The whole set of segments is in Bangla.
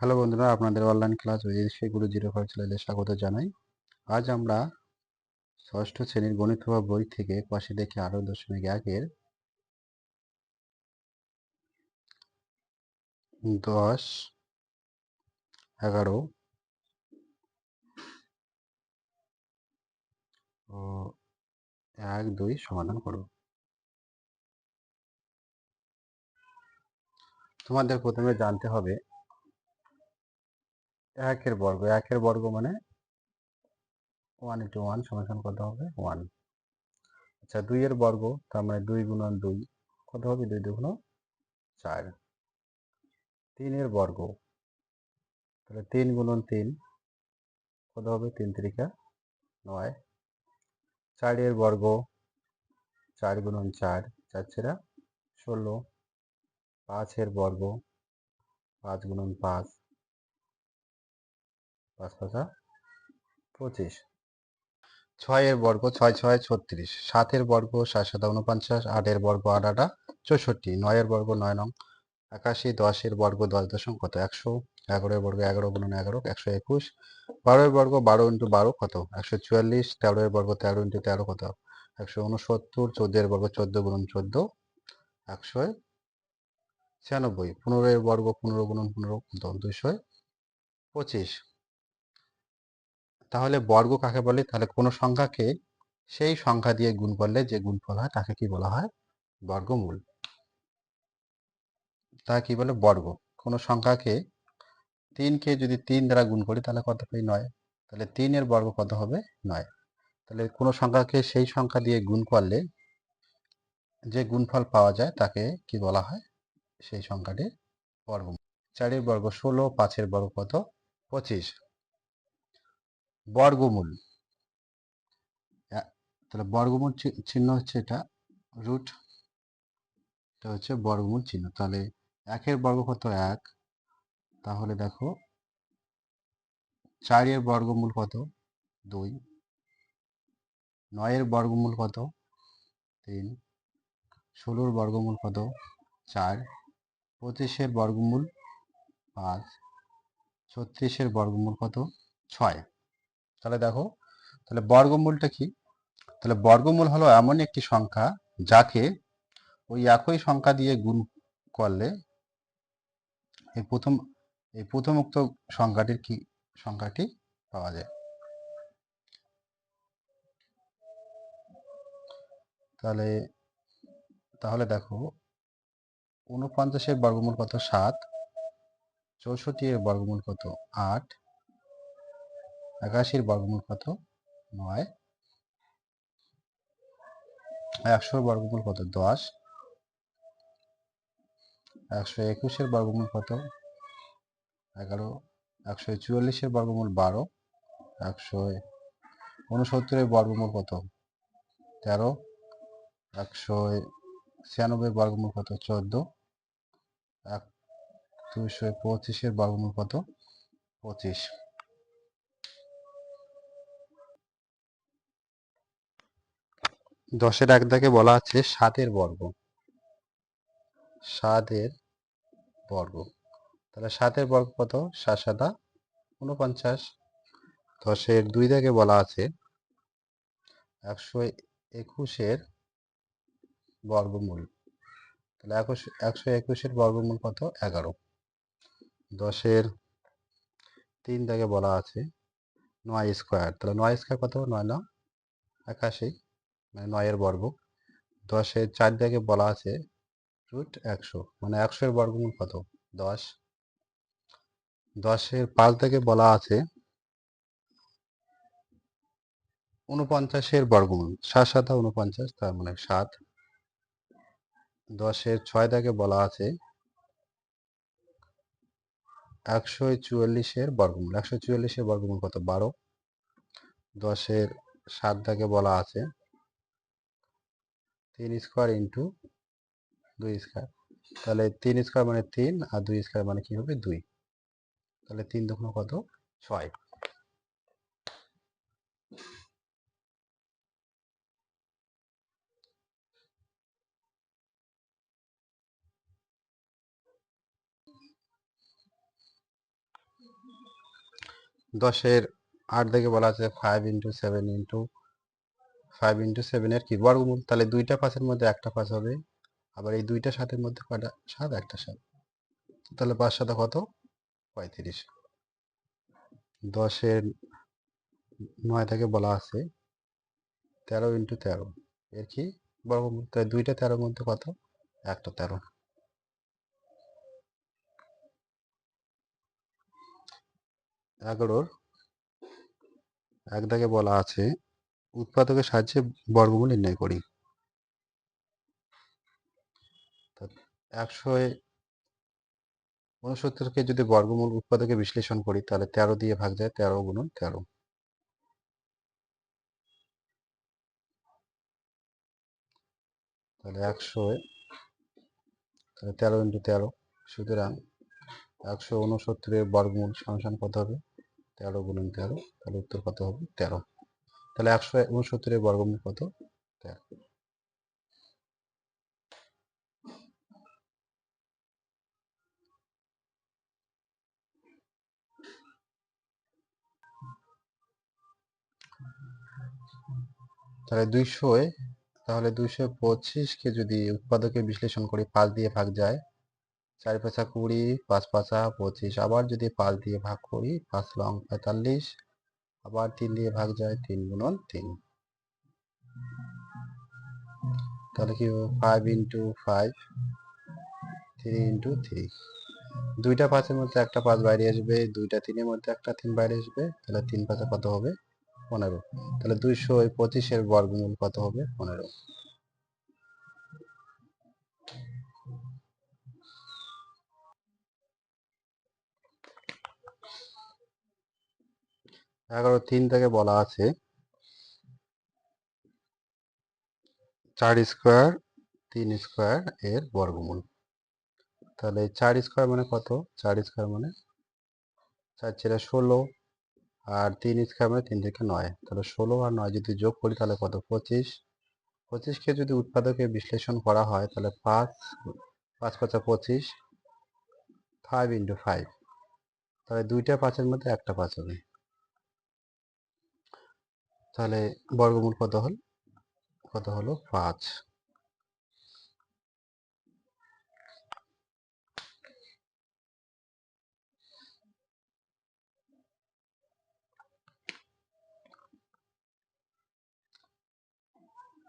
হ্যালো বন্ধুরা, আপনাদের অনলাইন ক্লাস সেই গুরু জিরো ফাইভ চ্যানেলে স্বাগত জানাই। আজ আমরা ষষ্ঠ শ্রেণির গণিত বই থেকে পাশে দেখে আরও দশমিক একের দশ, এগারো ও এক, দুই সমাধান করব তোমাদের প্রথমে জানতে হবে একের বর্গ একের বর্গ মানে ওয়ান ইন্টু ওয়ান সমান কত হবে ওয়ান আচ্ছা দুইয়ের বর্গ, তার মানে দুই গুণন দুই, কত হবে? দুই দুগুণ চার। তিনের বর্গ, তাহলে তিন গুণন তিন, কত হবে? তিন তিরিকা নয়। চারের বর্গ, চার গুণন চার চার ছেড়া ষোলো। পাঁচের বর্গ, পাঁচ গুণন পাঁচ পাঁচ পাঁচা পঁচিশ। ছয়ের বর্গ ছয় ছয় ছত্রিশ। সাতের বর্গ সাত সাত উনপঞ্চাশ আটের বর্গ আট আটা চৌষট্টি। নয়ের বর্গ নয় নং একাশি। দশের বর্গ দশ দশম কত? একশো। এগারোর বর্গ এগারো গুণন এগারো, একশো একুশ। বারোর বর্গ বারো ইন্টু বারো কত? একশো চুয়াল্লিশ। তেরোর বর্গ তেরো ইন্টু তেরো কত? একশো উনসত্তর চোদ্দের বর্গ চোদ্দ গুণন চোদ্দ, একশো ছিয়ানব্বই। পনেরোর বর্গ পনেরো গুণন পনেরো কত? দুইশো পঁচিশ। তাহলে বর্গ কাকে বলে? তাহলে কোনো সংখ্যাকে সেই সংখ্যা দিয়ে গুণ করলে যে গুণফল হয়, তাকে কি বলা হয়? বর্গমূল। তা কি বলে? বর্গ। কোনো সংখ্যাকে তিনকে যদি তিন দ্বারা গুণ করি, তাহলে কত পাই? নয়। তাহলে তিনের বর্গ কত হবে? নয়। তাহলে কোনো সংখ্যাকে সেই সংখ্যা দিয়ে গুণ করলে যে গুণফল পাওয়া যায়, তাকে কি বলা হয়? সেই সংখ্যাটি বর্গ চারের বর্গ ষোলো, পাঁচের বর্গ কত? পঁচিশ। বর্গমূল। তাহলে বর্গমূল চিহ্ন হচ্ছে এটা রুট এটা হচ্ছে বর্গমূল চিহ্ন। তাহলে একের বর্গ কত? এক। তাহলে দেখো, চারের বর্গমূল কত? দুই। নয়ের বর্গমূল কত? তিন। ষোলোর বর্গমূল কত? চার। পঁচিশের বর্গমূল পাঁচ। ছত্রিশের বর্গমূল কত? ছয়। তাহলে দেখো, তাহলে বর্গমূলটা কি? তাহলে বর্গমূল হলো এমন একটি সংখ্যা যাকে ওই একই সংখ্যা দিয়ে গুণ করলে এই প্রথম এই প্রথম উক্ত সংখ্যাটির কি, সংখ্যাটি পাওয়া যায়। তাহলে তাহলে দেখো উনপঞ্চাশের বর্গমূল কত? সাত। চৌষট্টি এর বর্গমূল কত? আট। একাশির বর্গমূল কত? নয়। একশোর বর্গমূল কত? দশ। একশো একুশের বর্গমূল কত? এগারো। একশো চুয়াল্লিশের বর্গমূল বারো। একশো উনসত্তরের বর্গমূল কত? তেরো। একশো ছিয়ানব্বই বর্গমূল কত? চোদ্দ। এক দুশো পঁচিশের বর্গমূল কত? পঁচিশ। দশের এক দাগে বলা আছে সাতের বর্গ। সাতের বর্গ। তাহলে সাতের বর্গ কত? সাত সাদা উনপঞ্চাশ দশের দুই দাগে বলা আছে একশো একুশের বর্গমূল। তাহলে একুশ, একশো একুশের বর্গমূল কত? এগারো। দশের তিন দাগে বলা আছে নয় স্কোয়ার। তাহলে নয় স্কোয়ার কত? নয় না? একাশি। মানে নয়ের বর্গ। দশের চার দাগে বলা আছে রুট একশো। মানে একশোর বর্গমূল কত? দশ। দশের পাঁচ দাগে বলা আছে উনপঞ্চাশের বর্গমূল। সাত সাতা উনপঞ্চাশ তার মানে সাত। দশের ছয় দাগে বলা আছে একশো চুয়াল্লিশের বর্গমূল। একশো চুয়াল্লিশের বর্গমূল কত? বারো। দশের সাত দাগে বলা আছে তিন স্কোয়ার ইন্টু দুই স্কোয়ার তাহলে তিন স্কোয়ার মানে তিন আর দুই স্কোয়ার মানে কি হবে দুই। তাহলে তিন দুগুণ কত? ছয়। দশের আট থেকে বলা আছে five into seven into five into সেভেনের কি বর্গমূল তাহলে দুইটা পাঁচের মধ্যে একটা পাঁচ হবে, আবার এই দুইটা সাতের মধ্যে কয়টা? সাত, একটা সাত। তাহলে পাঁচ সাথে কত? পঁয়ত্রিশ। দশের নয় থেকে বলা আছে, তেরো ইন্টু তেরো। এর কি? বর্গমূল। তাই দুইটা তেরোর মধ্যে কত? একটা তেরো। এগারোর এক দাগে বলা আছে উৎপাদকের সাহায্যে বর্গমূল নির্ণয় করি। একশো উনসত্তরকে যদি বর্গমূল উৎপাদকে বিশ্লেষণ করি, তাহলে তেরো দিয়ে ভাগ যায়, তেরো গুণন তেরো। তাহলে একশো তাহলে তেরো ইন্টু তেরো, সুতরাং একশো উনসত্তরের বর্গমূল সমান কত হবে? তেরো গুণন তেরো, তাহলে উত্তর কত হবে? তেরো। তাহলে একশো উনসত্তরের বর্গমূল কত? তাহলে দুইশো তাহলে দুইশো পঁচিশকে যদি উৎপাদকে বিশ্লেষণ করি, পাঁচ দিয়ে ভাগ যায়, চার পাঁচা কুড়ি, পাঁচ পাঁচা পঁচিশ, আবার যদি পাঁচ দিয়ে ভাগ করি, পাঁচ লং পঁয়তাল্লিশ আবার তিন দিয়ে ভাগ যায় তিন গুণন তিন। তাহলে কি five into five three into three দুইটা পাঁচের মধ্যে একটা পাঁচ বাইরে আসবে, দুইটা তিনের মধ্যে একটা তিন বাইরে আসবে, তাহলে তিন পাঁচে কত হবে? পনেরো। তাহলে দুইশো পঁচিশের বর্গমূল কত হবে? পনেরো। এগারো তিন থেকে বলা আছে। চার স্কোয়ার তিন স্কোয়ার এর বর্গমূল। তাহলে চার স্কোয়ার মানে কত? চার স্কোয়ার মানে চার চেরা ষোলো আর তিন স্কোয়ার মানে তিন থেকে নয়। তাহলে ষোলো আর নয় যদি যোগ করি তাহলে কত? পঁচিশ। পঁচিশকে যদি উৎপাদকে বিশ্লেষণ করা হয় তাহলে পাঁচ পাঁচ পাঁচা পঁচিশ ফাইভ ইন্টু ফাইভ তাহলে দুইটা পাঁচের মধ্যে একটা পাঁচ হবে। তাহলে বর্গমূল কত হল? কত হলো পাঁচ।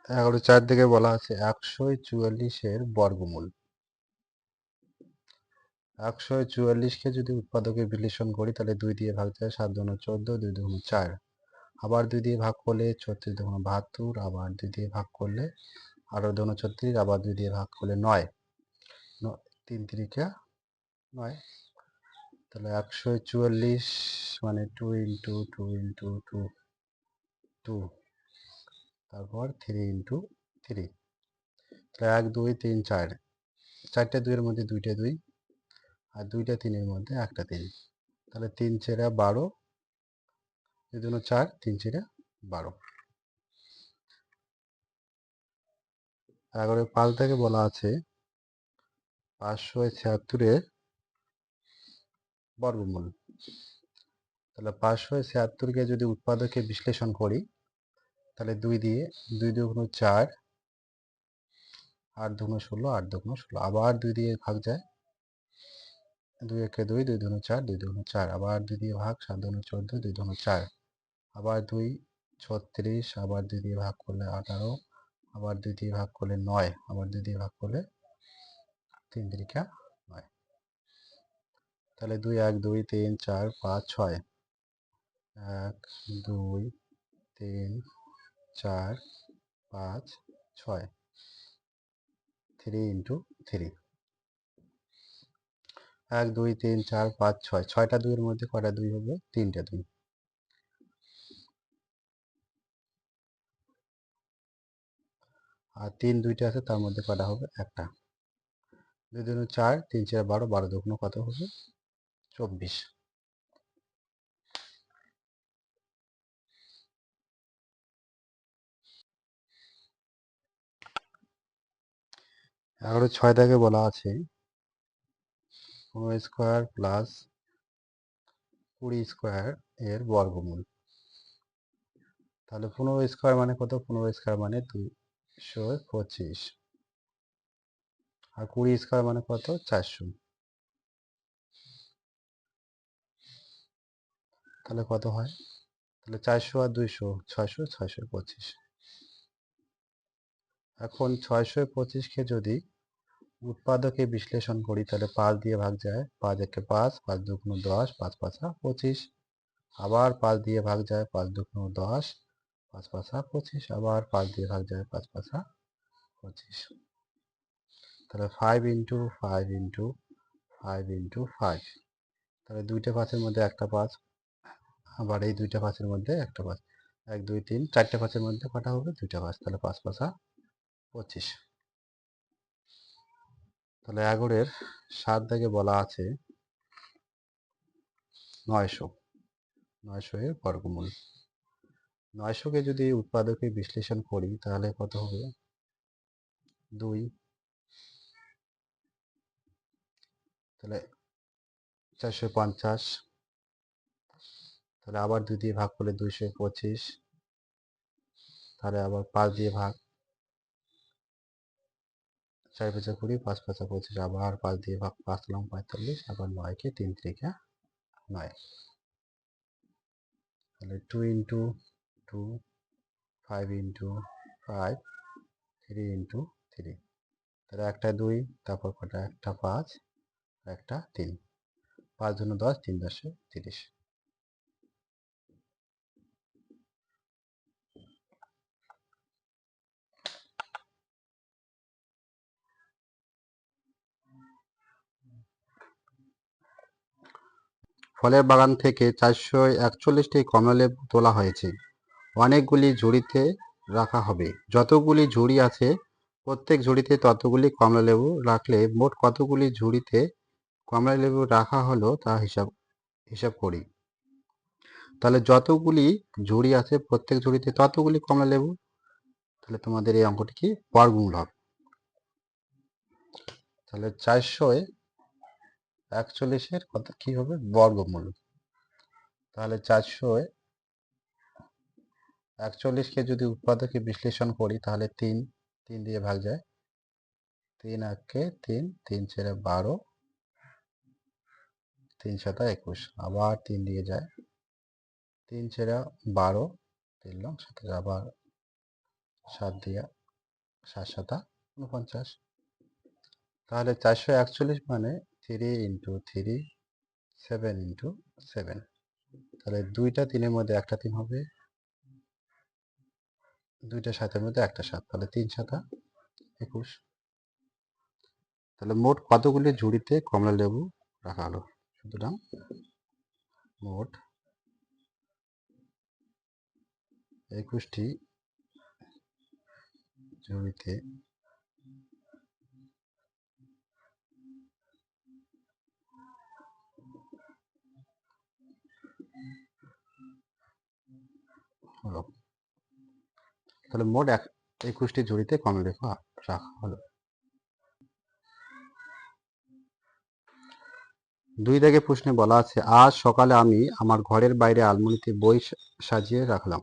এগারো চার দিকে বলা আছে একশো চুয়াল্লিশের বর্গমূল। একশো চুয়াল্লিশকে যদি উৎপাদকে বিশ্লেষণ করি তাহলে দুই দিয়ে ভাগ যায় সাত দুগুণ চোদ্দ, দুই দুগুণ চার। আবার দুই দিয়ে ভাগ করলে ছত্রিশ দুগুণ বাহাত্তর, আবার দুই দিয়ে ভাগ করলে আরও দুগুণ ছত্রিশ, আবার দুই দিয়ে ভাগ করলে নয়। তিন তিরিকা নয়। তাহলে একশো চুয়াল্লিশ মানে two into two into two two তারপর থ্রি ইন্টু থ্রি তাহলে এক, দুই, তিন, চার। চারটে দুইয়ের মধ্যে দুইটা দুই, আর দুইটা তিনের মধ্যে একটা তিন। তাহলে তিন চেরা বারো জন্য চার, তিন চেরা বারো। এগারো পাঁচ থেকে বলা আছে পাঁচশো ছিয়াত্তরের বর্গমূল। তাহলে পাঁচশো ছিয়াত্তরকে যদি উৎপাদকে বিশ্লেষণ করি, তাহলে দুই দিয়ে দুই দুগুণ চার, আট দুগুণ ষোলো, আট দুগুণ ষোলো। আবার দুই দিয়ে ভাগ যায়। দুই একে দুই দুই দুগুণ চার, দুই দুগুণ চার। আবার দুই দিয়ে ভাগ, সাত দুগুণ চোদ্দ, দুই দুগুণ চার। আবার দুই, ছত্রিশ, আবার দুই দিয়ে ভাগ করলে আঠারো, আবার দুই দিয়ে ভাগ করলে নয়, আবার দুই দিয়ে ভাগ করলে তিন তিরিকা নয়। তাহলে দুই, এক, দুই, তিন, চার, পাঁচ, ছয়। এক, দুই, তিন, চার, পাঁচ, ছয়। থ্রি ইন্টু থ্রি এক, দুই, তিন, চার, পাঁচ, ছয়। ছয়টা দুইয়ের মধ্যে কটা দুই হবে? তিনটা দুই। আর তিন দুইটা আছে, তার মধ্যে কয়টা হবে? একটা। দুই দুই চার, তিন চার বারো বারো দুগুণ কত হবে? চব্বিশ। এগারো ছয় থেকে বলা আছে, পনেরো স্কোয়ার প্লাস কুড়ি স্কোয়ার এর বর্গমূল। তাহলে পনেরো স্কোয়ার মানে কত? পনেরো স্কোয়ার মানে দুইশো পঁচিশ। আর কুড়ি স্কোয়ার মানে কত? চারশো। তাহলে কত হয়? তাহলে চারশো আর দুইশো, ছয়শো ছয়শো পঁচিশ। এখন ছয়শো পঁচিশকে যদি উৎপাদকে বিশ্লেষণ করি, তাহলে পাঁচ দিয়ে ভাগ যায়। পাঁচ একে পাঁচ পাঁচ দুগুণ দশ, পাঁচ পাঁচা পঁচিশ। আবার পাঁচ দিয়ে ভাগ যায়, পাঁচ দুগুণ দশ। পাঁচ পাঁচা পঁচিশ, আবার পাঁচ দিয়ে ভাগ যায় পাঁচ পাঁচা পঁচিশ। তাহলে five into five into five into five তাহলে দুইটা পাঁচের মধ্যে একটা পাঁচ, আবার এই দুইটা পাঁচের মধ্যে একটা পাঁচ। এক, দুই, তিন, চারটে পাঁচের মধ্যে কটা হবে? দুইটা পাঁচ। তাহলে পাঁচ পাঁচা পঁচিশ। তাহলে এগারোর সাত দাগে বলা আছে নয়শো। নয়শো এর বর্গমূল। নয়শোকে যদি উৎপাদকে বিশ্লেষণ করি, তাহলে কত হবে? দুই। তাহলে চারশো পঞ্চাশ। তাহলে আবার দুই দিয়ে ভাগ করলে দুইশো পঁচিশ। তাহলে আবার পাঁচ দিয়ে ভাগ। চার পাঁচা কুড়ি, পাঁচ পাঁচা পঁচিশ, আবার পাঁচ দিয়ে ভাগ পাঁচ লং পঁয়তাল্লিশ, আবার নয়কে তিন ত্রিকা নয়। তাহলে two into two five into five three into three তাহলে একটা দুই, তারপর কটা? একটা পাঁচ, একটা তিন। পাঁচ জন্য দশ, তিন দশে তিরিশ। ফলের বাগান থেকে চারশো একচল্লিশটি কমলালেবু তোলা হয়েছে। অনেকগুলি ঝুড়িতে রাখা হবে। যতগুলি ঝুড়ি আছে, প্রত্যেক ঝুড়িতে ততগুলি কমলালেবু রাখলে মোট কতগুলি ঝুড়িতে কমলালেবু রাখা হলো তা হিসাব হিসাব করি। তাহলে যতগুলি ঝুড়ি আছে প্রত্যেক ঝুড়িতে ততগুলি কমলালেবু, তাহলে তোমাদের এই অঙ্কটি কি বর্গমূল হবে তাহলে চারশোয় একচল্লিশের কত, কি হবে? বর্গমূল তাহলে চারশো একচল্লিশকে যদি উৎপাদকে বিশ্লেষণ করি, তাহলে তিন তিন দিয়ে ভাগ যায়। তিন একে তিন তিন ছেড়ে বারো, তিন সাতা একুশ, আবার তিন দিয়ে যায়। তিন ছেড়ে বারো, তিন লং সাতাশ আবার সাত দিয়া সাত সাতা উনপঞ্চাশ তাহলে চারশো একচল্লিশ মানে three into three seven into seven তাহলে দুইটা তিনের মধ্যে একটা তিন হবে। দুইটা সাতের মধ্যে একটা সাত, তাহলে তিন সাতা, একুশ। তাহলে মোট কতগুলি ঝুড়িতে কমলা লেবু রাখা হলো? সুতরাং মোট একুশটি ঝুড়িতে হলো। তাহলে মোট এক, একুশটি ঝুড়িতে কমলা লেবু রাখা হলো। দুই দাগে প্রশ্নে বলা আছে, আজ সকালে আমি আমার ঘরের বাইরে আলমারিতে বই সাজিয়ে রাখলাম।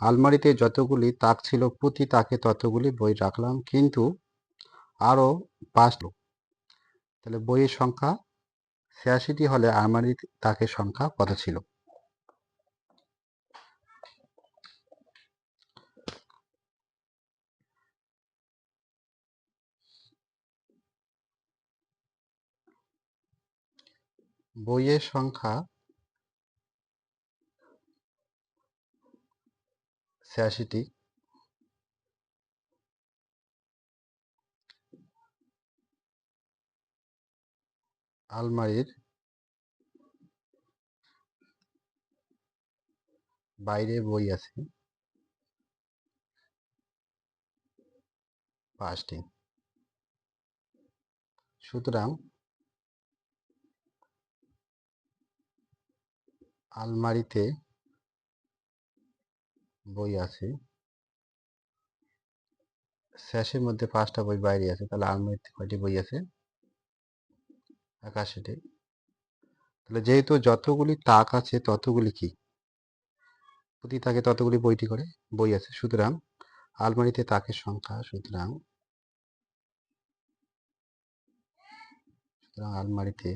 আলমারিতে যতগুলি তাক ছিল, প্রতি তাকে ততগুলি বই রাখলাম, কিন্তু আরও পাঁচ তাহলে বইয়ের সংখ্যা ছিয়াশিটি হলে আলমারি তাকের সংখ্যা কত ছিল? বইয়ের সংখ্যা ছিয়াশিটি। আলমারির বাইরে বই আছে। পাঁচটি। সুতরাং আলমারিতে বই আছে। শেষের মধ্যে পাঁচটা বই বাইরে আছে, তাহলে আলমারিতে কয়টি বই আছে? একাশিটি তাহলে যেহেতু যতগুলি তাক আছে, ততগুলি কি? প্রতি তাকে ততগুলি বইটি করে বই আছে। সুতরাং আলমারিতে তাকের সংখ্যা, সুতরাং সুতরাং আলমারিতে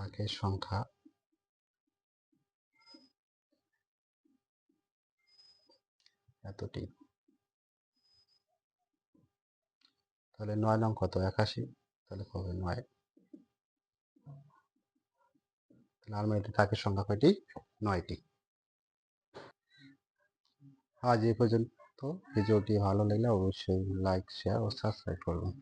তাকের সংখ্যা এতটি। তাহলে নয় নং কত? একাশি? তাহলে কবে নয়? আলমারিতে তাকের সংখ্যা কয়টি? নয়টি। আজ এই পর্যন্ত ভিডিওটি ভালো লাগলে অবশ্যই লাইক শেয়ার ও সাবস্ক্রাইব করবেন।